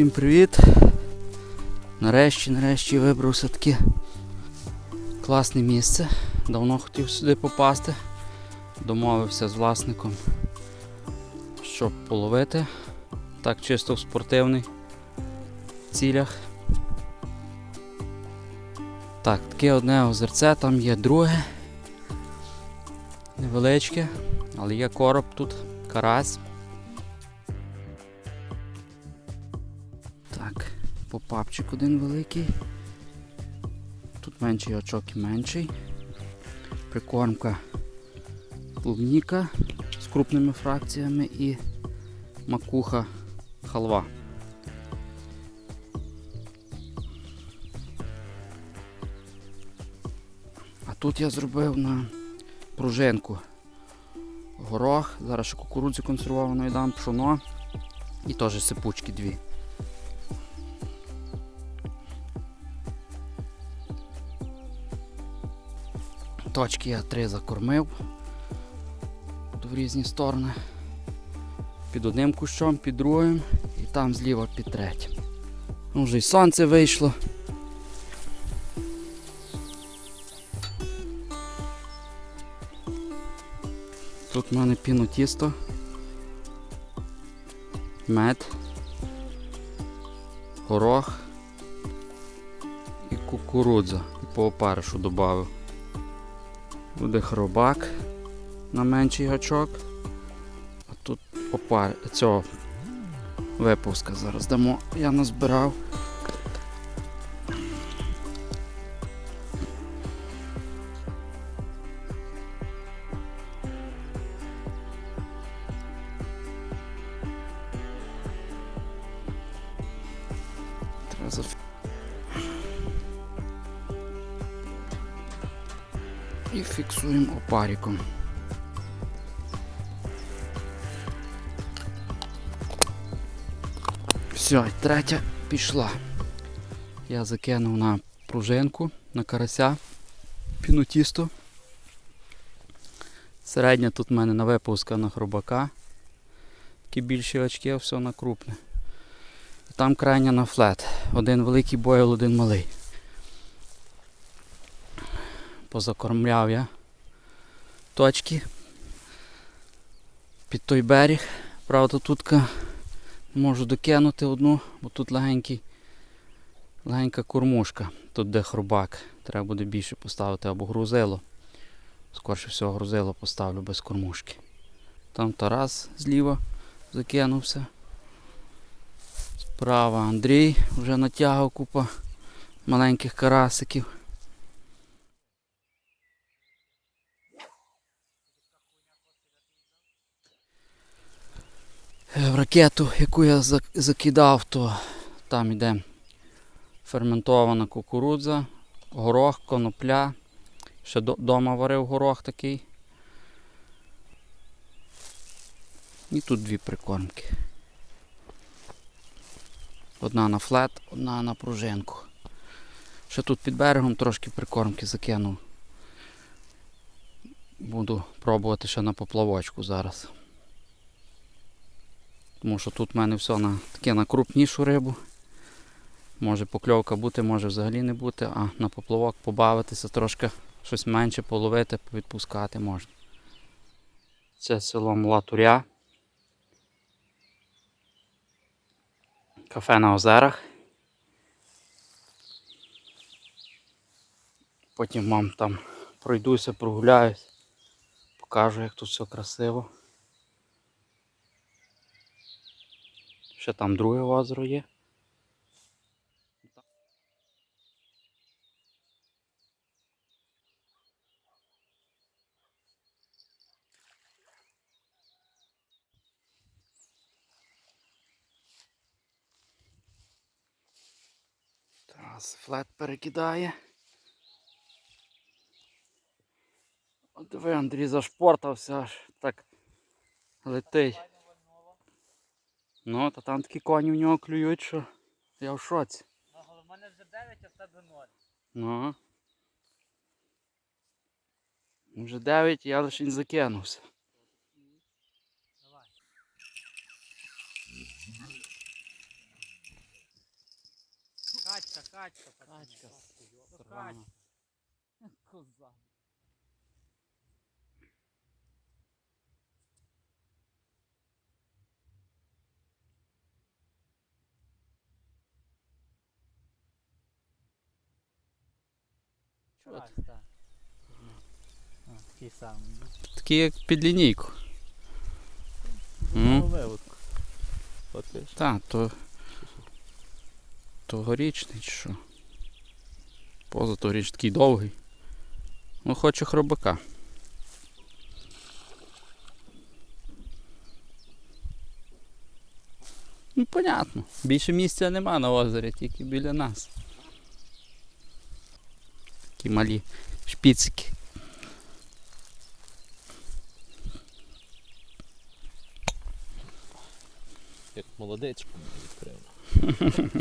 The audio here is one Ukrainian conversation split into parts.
Всім привіт! Нарешті, нарешті вибрав все-таки класне місце. Давно хотів сюди попасти. Домовився з власником, щоб половити. Так чисто в спортивних цілях. Так, таке одне озерце, там є друге. Невеличке, але є короб тут, карась. Попапчик один великий. Тут менший очок і менший. Прикормка клубніка з крупними фракціями і макуха халва. А тут я зробив на пружинку горох, зараз ще кукурудзу консервованої дам, пшоно і теж сипучки дві. Точки я три закормив в різні сторони. Під одним кущом, під другим і там зліва під третім. Ну, вже й сонце вийшло. Тут в мене піно тісто, мед, горох і кукурудза. І по опаришу додав. Буде хробак на менший гачок. А тут опар цього випуска зараз дамо. Я назбирав. Треба І фіксуємо опариком. Все, третя пішла. Я закинув на пружинку, на карася, пінотісто. Середня тут в мене на випуска на хробака. Такі більші очки, все на крупне. Там крайня на флет. Один великий бойл, один малий. Позакормляв я точки під той берег. Правда, тут можу докинути одну, бо тут легенький, легенька кормушка. Тут де хробак. Треба буде більше поставити або грузило. Скорше всього грузило поставлю без кормушки. Там Тарас зліва закинувся. Справа Андрій вже натягав купа маленьких карасиків. В ракету, яку я закидав, то там іде ферментована кукурудза, горох, конопля. Ще вдома варив горох такий. І тут дві прикормки. Одна на флет, одна на пружинку. Ще тут під берегом трошки прикормки закинув. Буду пробувати ще на поплавочку зараз. Тому що тут в мене все на таке на крупнішу рибу. Може покльовка бути, може взагалі не бути, а на поплавок побавитися, трошки щось менше половити, відпускати можна. Це село Млатуря. Кафе на озерах. Потім вам там пройдуся, прогуляюсь, покажу, як тут все красиво. Ще там друге озеро є. Тарас флет перекидає. От диви, Андрій зашпортався аж так летить. Ну, та там такі коні в нього клюють, що я в шоці. Ну, але в мене вже 9, а в тебе 0. Ну. Вже 9 я лише не закинувся. Давай. Качка, качка, качка. Качка. Так. Такий самий. Такий як під лінійку. М? Так, то. Тогорічний чи що? Позаторіч такий довгий. Ну, хоче хробака. Ну, понятно. Більше місця нема на озері, тільки біля нас. Такі малі шпіцики. Як молодець відкрив.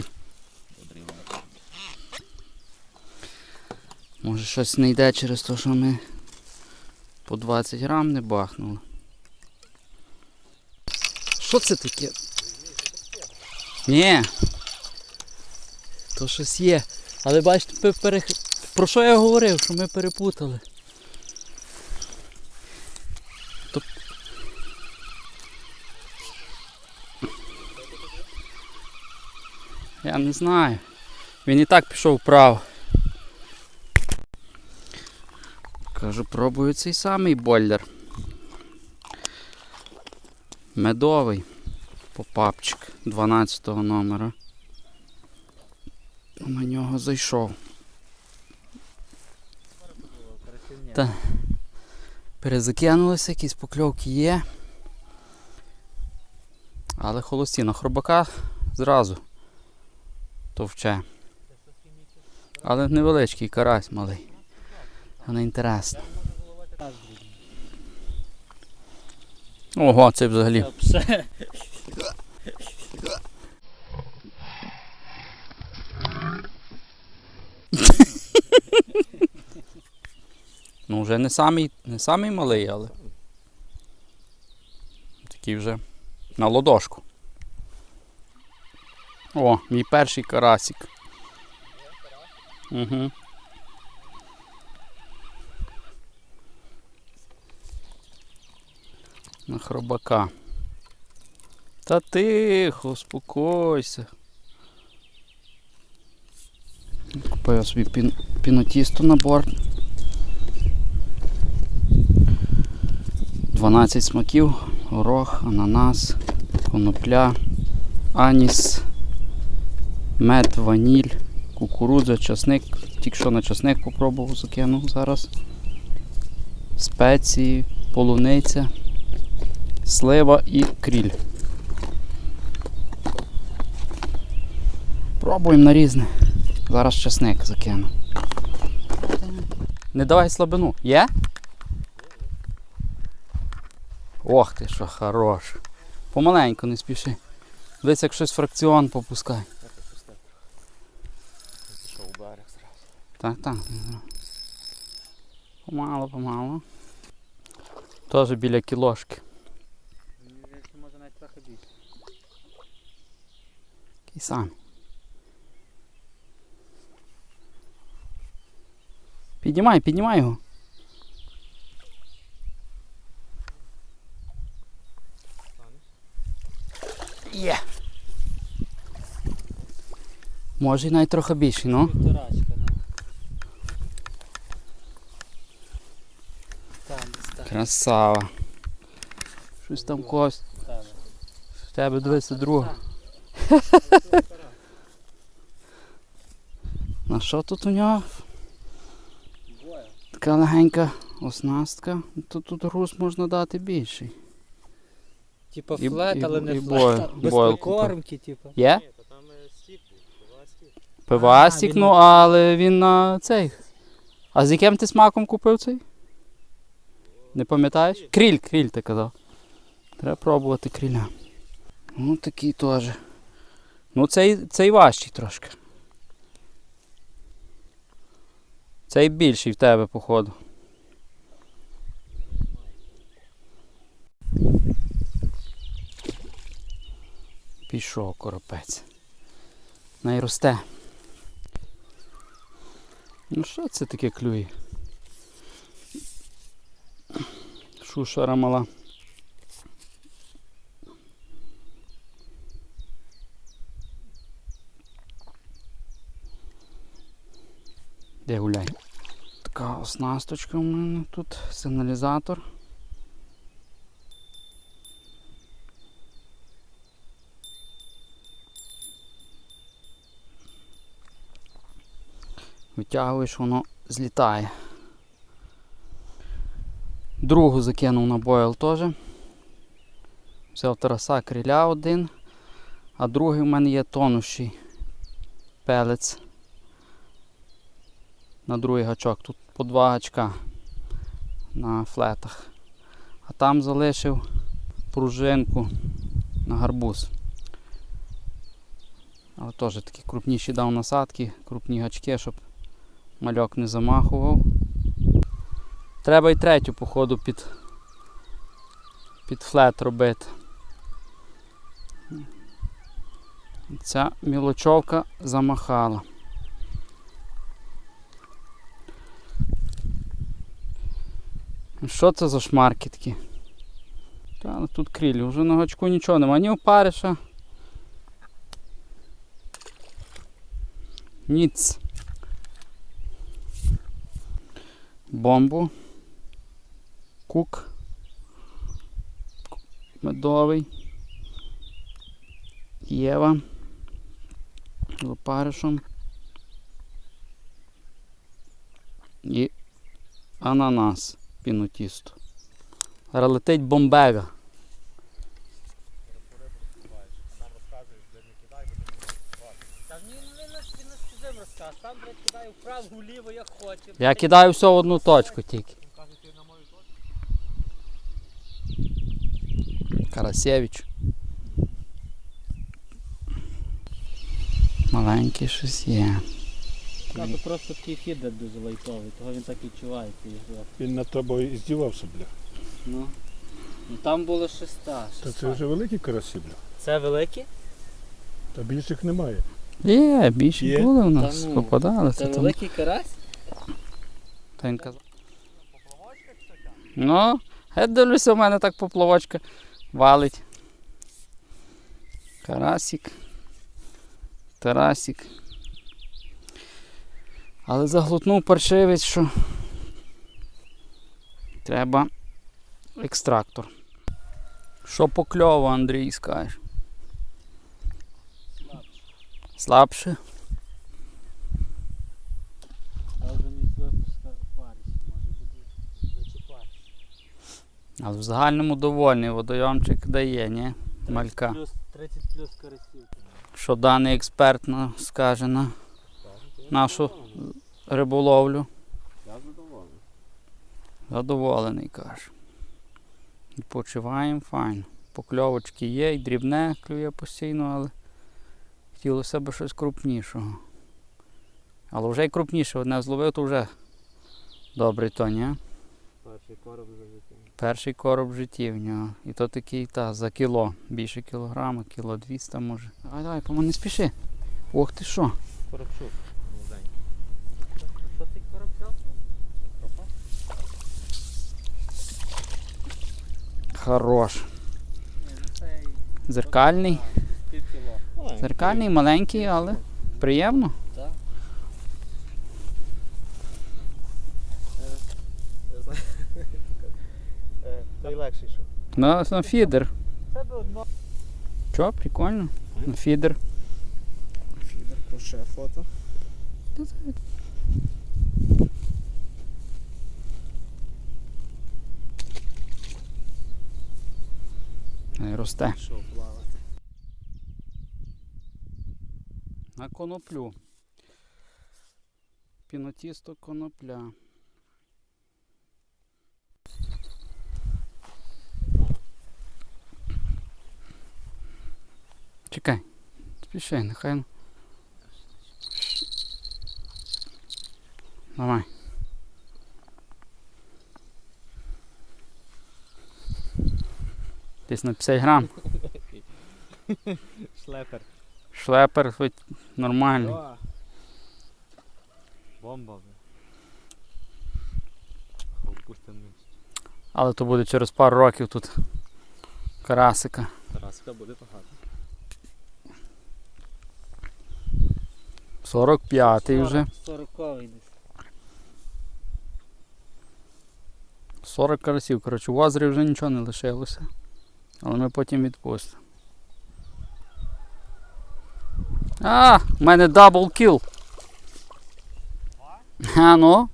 Може щось не йде через те, що ми по 20 грам не бахнули. Що це таке? Ні. То щось є. Але бачите, пе- перех... про що я говорив, що ми перепутали. То... Я не знаю. Він і так пішов вправо. Кажу, пробую цей самий бойлер. Медовий попапчик 12 номера. На нього зайшов. Оперативні. Та. Перезакинулися, якісь покльовки є. Але холості на хробака зразу товче. Але невеличкий карась малий. Вони інтересно. Ого, це взагалі. Все. Ну, вже не самий, не самий малий, але. Такий вже на ладошку. О, мій перший карасик. Угу. На хробака. Та тихо, успокойся. Купив собі пін, пінотісто на борт. 12 смаків, горох, ананас, конопля, аніс, мед, ваніль, кукурудза, часник. Тільки що на часник попробував закинув зараз. Спеції, полуниця, слива і кріль. Пробуємо на різне. Зараз часник закину. Не давай слабину. Є? Ох ти що хорош. Помаленьку не спіши. Десь як щось фракціон попускай. Так, так. Помало, помало. Теж біля кілошки. Здається, може навіть трохи більше. Такий самий. Піднімай, піднімай його. Є. Може і навіть трохи більший, ну. Ну. Красава. Щось там когось. Ставили. В тебе дивися друга. На що тут у нього? Така легенька оснастка. Тут, тут груз можна дати більший. Типа І- флет, і- але не і флет. бойл- Без бойл прикормки, типа. Є? Ні, то там е, стік був, два стік. Він- ну але він на цей. А з яким ти смаком купив цей? Не пам'ятаєш? Кріль, кріль ти казав. Треба пробувати кріля. Ну такий теж. Ну цей, цей важчий трошки. Цей більший в тебе, походу. Пішов коропець. Найросте. Ну що це таке клює? Шушера мала. Де гуляй? Така оснасточка у мене тут, сигналізатор. Витягуєш, воно злітає. Другу закинув на бойл теж. Взяв Тараса криля один, а другий в мене є тонущий пелець. На другий гачок. Тут по два гачка на флетах. А там залишив пружинку на гарбуз. Але теж такі крупніші дав насадки, крупні гачки, щоб мальок не замахував. Треба й третю, походу, під, під флет робити. Ця мілочовка замахала. Що це за шмарки такі? Та, тут крілі, вже на гачку нічого нема, ні опариша. Ніц. Бомбу. Кук. Медовий. Єва. З опаришем. І ананас пінотісто. Зараз летить бомбега. Та ні, ну він нас він нас чужим кидає вправо, вліво, як хоче. Я кидаю все в одну точку тільки. Карасєвич. Маленький щось є. Це просто такий фідер дуже лайтовий, того він так і чувається. Він над тобою і здівався, бля. Ну. ну там було шеста. Та це вже великі карасі, бля. Це великі? Та більших немає. Є, більше Є? були у нас, Та ну, попадали. Це там. великий карась? Та він казав. Ну, я дивлюся, у мене так поплавочка валить. Карасик. Тарасик. Але заглотнув паршивець, що треба екстрактор. Що по кльову, Андрій, скажеш? Слабше? Я вже міг випуска паріс, може буде зачіпати. Але в загальному довольний водойомчик дає, ні? Малька. Плюс 30 плюс карасів. Що даний експерт скаже на нашу риболовлю. Я задоволений. Задоволений, каже. Відпочиваємо файно. Покльовочки є, і дрібне клює постійно, але хотілося б щось крупнішого. Але вже й крупніше, одне зловив, то вже добрий то, ні? Перший короб вже закинув. Перший короб в житті в нього. І то такий та, за кіло. Більше кілограма, кіло 200 може. Давай, давай, по не спіши. Ох ти що. Коробчук. Що ти короб взяв? Хорош. Ну це Зеркальний. Зеркальний, маленький, але приємно. Так. Я. Е, Той легший що. На, на фідер. Це би одно. Що, прикольно. На фідер. Фідер, ще фото. Е, Росте. Що плавати. На коноплю. Пінотісто конопля. Чекай. Спішай, нехай. Давай. Десь на 50 грам. Шлепер. Шлепер хоч нормальний. Бомба. бля. пустимо. Але то буде через пару років тут карасика. Тараска буде багато. 45-й вже. 40 десь. 40 карасів. Коротше, у озері вже нічого не лишилося. Але ми потім відпустимо. А, в мене дабл кіл. А ну.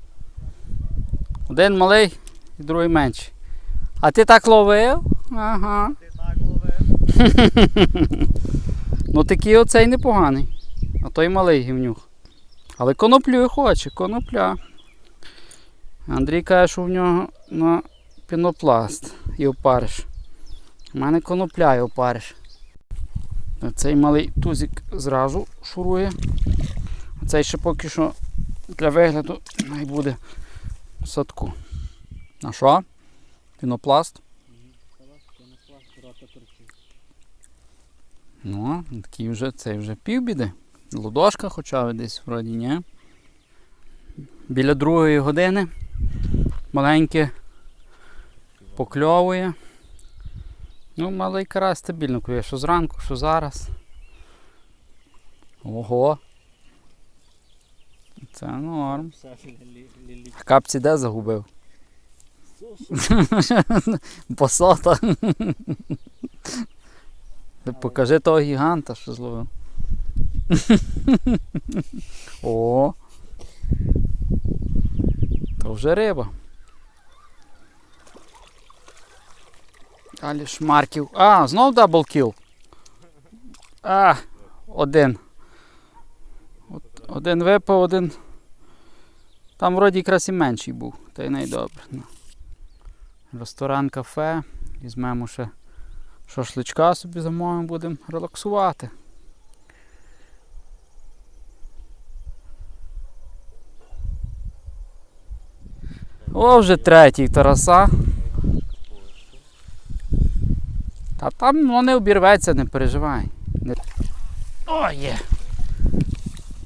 Один малий і другий менший. А ти так ловив? Ага. Ти так ловив. Ну такий оцей непоганий. А той малий гівнюх. Але коноплю хоче, конопля. Андрій каже, що в нього на пінопласт і опариш. У мене конопля і опариш. Цей малий тузик зразу шурує. А цей ще поки що для вигляду буде в садку. А що? Пінопласт? Ну, такий вже, цей вже півбіди. Лудошка хоча б десь вроді, ні. Біля другої години маленьке покльовує. Ну, малий карась стабільно клює, що зранку, що зараз. Ого. Це норм. А капці де загубив? Посота. Покажи того гіганта, що зловив. О. То вже риба. Далі шмарків. А, знов даблкіл. А, один. Один випав, один. Там вроді якраз і менший був, та й найдобре. Ну. Ресторан кафе. Візьмемо ще шашличка собі замовимо, будемо релаксувати. О, вже третій Тараса. Та там воно не обірветься, не переживай. Не... О, є.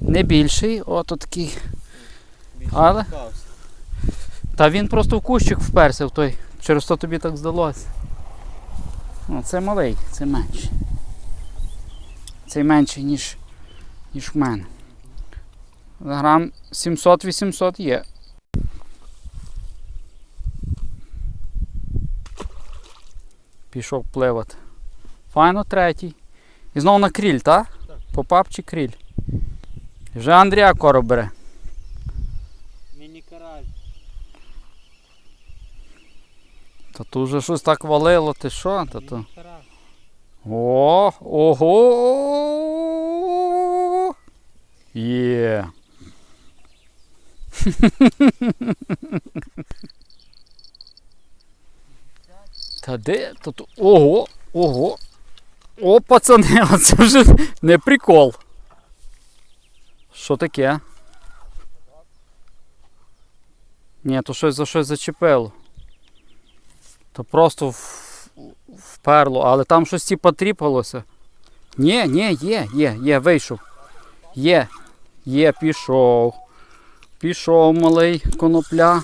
Не більший, ото такий. Але? Та він просто в кущик вперся в той. Через то тобі так здалося. Ну, це малий, це менший. Цей менший, ніж, ніж в мене. Грам 700-800 є. Пішов пливати. Файно третій. І знову на кріль, так? Так. Попап чи кріль. І Вже Андрія короб бере. Міні-карась. Та тут вже щось так валило, ти що? Та. Міні-карась. О, ого. Є. Та де? Тут. Ого, ого. О, пацани, а це вже не прикол. Що таке? Ні, то щось за щось зачепило. То просто вперло, але там щось типа тріпалося. Ні, ні, є, є, є, вийшов. Є, є, пішов. Пішов малий конопля.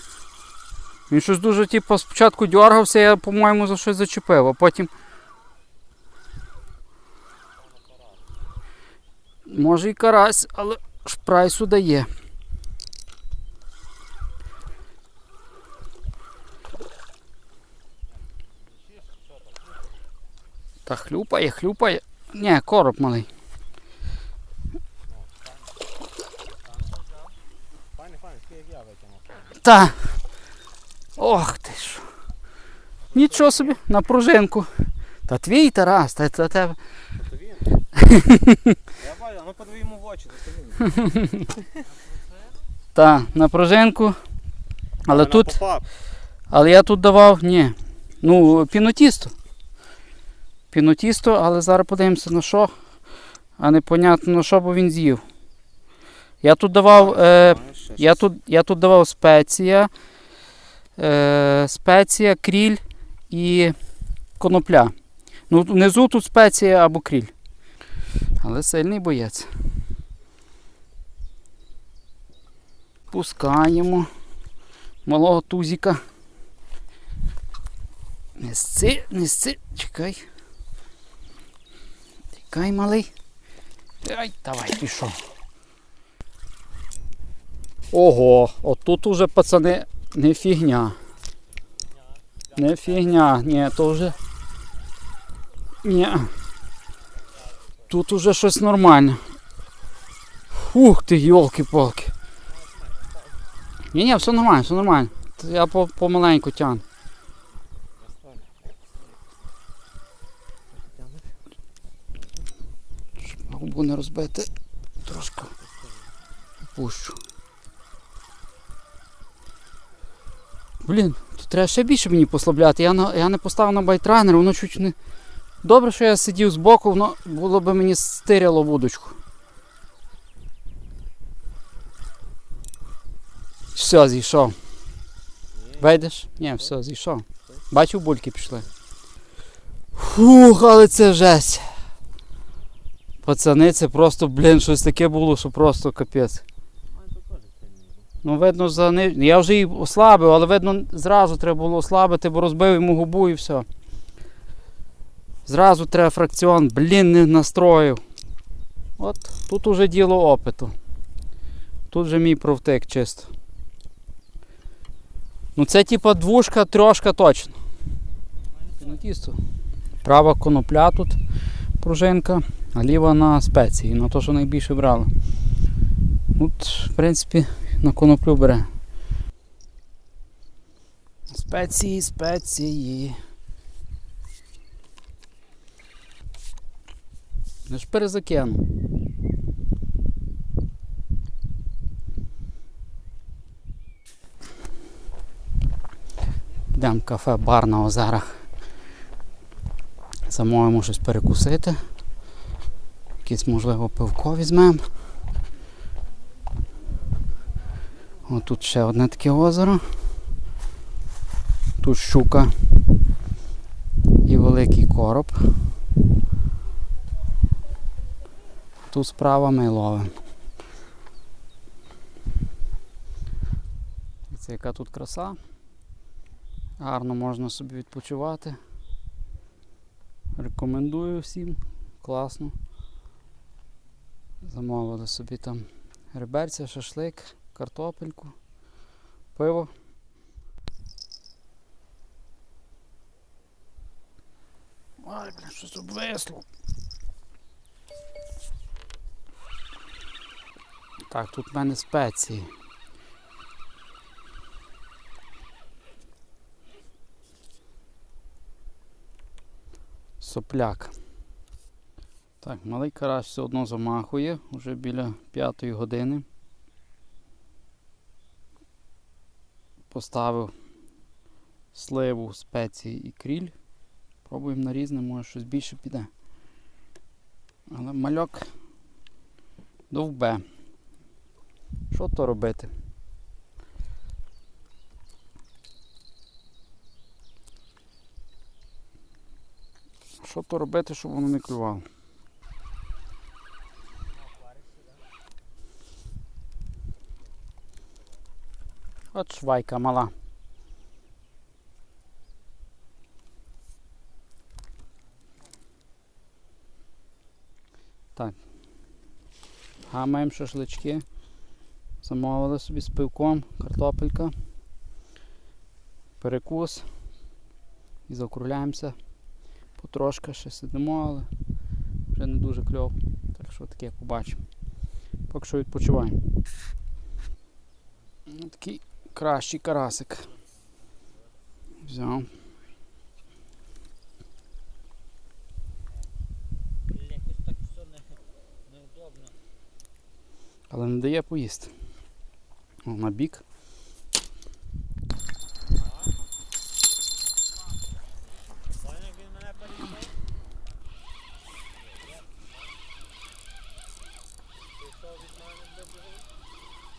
Він щось дуже, типу, спочатку дергався, я, по-моєму, за щось зачепив, а потім. Може і карась, але шпрайсу дає. Та хлюпає, хлюпає. Ні, короб малий. Та. Ох ти що. Нічого собі, на пружинку. Та твій Тарас, та, та тебе. То він. Я бачу, ну подиві йому в очі, то він. Та, на пружинку. Але Вона тут. попав. Але я тут давав, ні. Ну, пінотісто. Пінотісто, але зараз подивимося на що. А непонятно на що, бо він з'їв. Я тут давав. Е, Я тут, я тут давав спеція, е, спеція, кріль і конопля. Ну, внизу тут спеція або кріль. Але сильний боєць. Пускаємо малого тузіка. Несці, несці, чекай. Чекай, малий. Ай, давай, пішов. Ого, отут уже пацани не фігня. Не фігня, ні, то вже. Ні. Тут уже щось нормальне. Ух ти, йолки-палки. Ні, ні, все нормально, все нормально. Я по- помаленьку тягну. Щоб Губу не розбити. Трошки пущу. Блін, тут треба ще більше мені послабляти. Я, на, я не поставив на байтрайнер, воно чуть не. Добре, що я сидів збоку, воно було б мені стиряло вудочку. Все, зійшов. Вийдеш? Ні, все, зійшов. Бачив, бульки пішли. Фух, але це жесть. Пацани, це просто, блін, щось таке було, що просто капець. Ну, видно, за ни- я вже її ослабив, але видно, зразу треба було ослабити, бо розбив йому губу і все. Зразу треба фракціон, блін, не настроїв. От тут уже діло опиту. Тут вже мій провтик чисто. Ну це типа двушка, трьошка точно. Тісто. Права конопля тут пружинка, а ліва на спеції, на те, що найбільше брала. От, в принципі, на коноплю бере. Спеції, спеції. Я ж перезакину. Йдемо в кафе бар на озерах. Замовимо щось перекусити. Якесь, можливо, пивко візьмемо. О, тут ще одне таке озеро. Тут щука і великий короб. Тут справа ми ловимо. Це яка тут краса. Гарно можна собі відпочивати. Рекомендую всім. Класно. Замовили собі там реберця, шашлик, картопельку, пиво. Ай, блін, щось обвисло. Так, тут в мене спеції. Сопляк. Так, малий карась все одно замахує, вже біля п'ятої години. Поставив сливу, спеції і кріль. Пробуємо на різне, може щось більше піде. Але мальок довбе. Що то робити? Що то робити, щоб воно не клювало? От швайка мала. Так. Гамаємо шашлички. Замовили собі з пивком, картопелька, перекус. І закругляємося. Потрошки ще сидимо, але вже не дуже кльово. Так що таке побачимо. Поки що відпочиваємо. Ну, Такий кращий карасик. Взяв. Але не дає поїсти. О, на бік.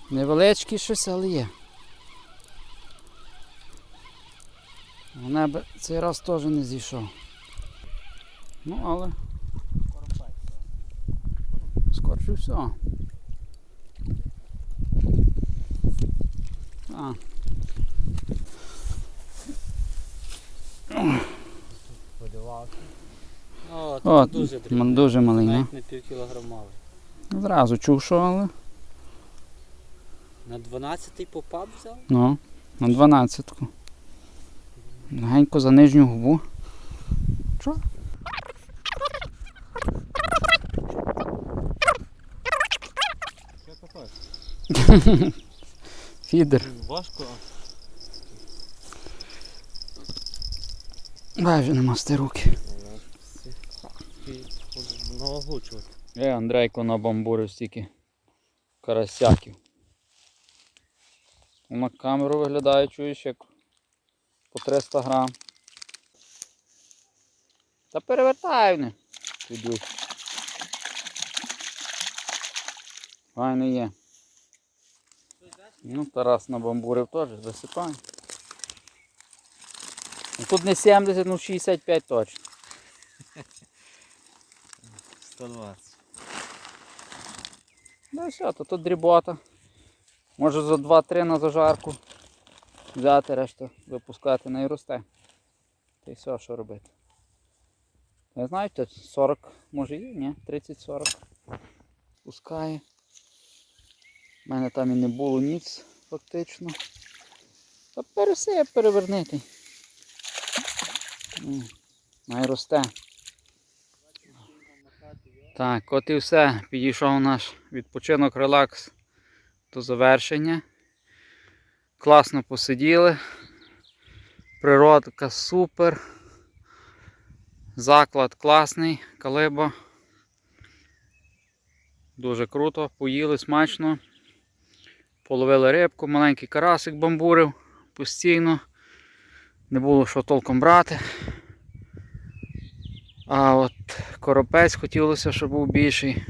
Невеличкий щось, але є. Небе цей раз теж не зійшов. Ну, але скорше все. А. О, О, тут дуже дрібний. дуже малий, ну. Навіть не півкілограмовий. Зразу чув, що, але. На 12-й попап взяв? Ну, на 12-ку. Легенько за нижню губу. Що? Фідер. Важко, Дай вже нема сти руки. а. Е, Андрейко набамбурив стільки карасяків. На камеру виглядає, чуєш, як по 300 грам. Та перевертай вони. Підуть. Файно є. Ну, Тарас набамбурив теж, висипай. Ну, Тут не 70, ну 65 точно. 120. Ну все, то тут дрібота. Може за 2-3 на зажарку взяти, решту випускати не росте. Та й все, що робити. Не знаю, тут 40 може є, ні, 30-40 пускає. У мене там і не було ніц фактично. Та пересиє перевернити. М, Най росте. Так, от і все. Підійшов наш відпочинок, релакс до завершення. Класно посиділи. Природка супер. Заклад класний, калиба. Дуже круто, поїли смачно. Половили рибку, маленький карасик бамбурив постійно. Не було що толком брати. А от коропець хотілося, щоб був більший.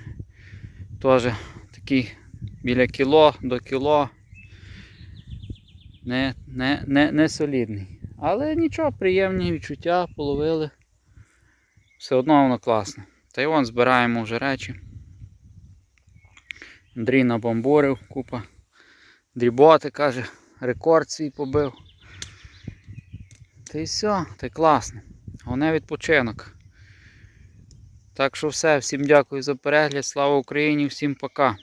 Теж такий біля кіло до кіло. Не, не, не, не солідний. Але нічого, приємні відчуття, половили. Все одно воно класне. Та й вон збираємо вже речі. Андрій набомбурив, купа дріботи, каже, рекорд свій побив. Та й все, та й класно. Головне відпочинок. Так що все, всім дякую за перегляд. Слава Україні, всім пока.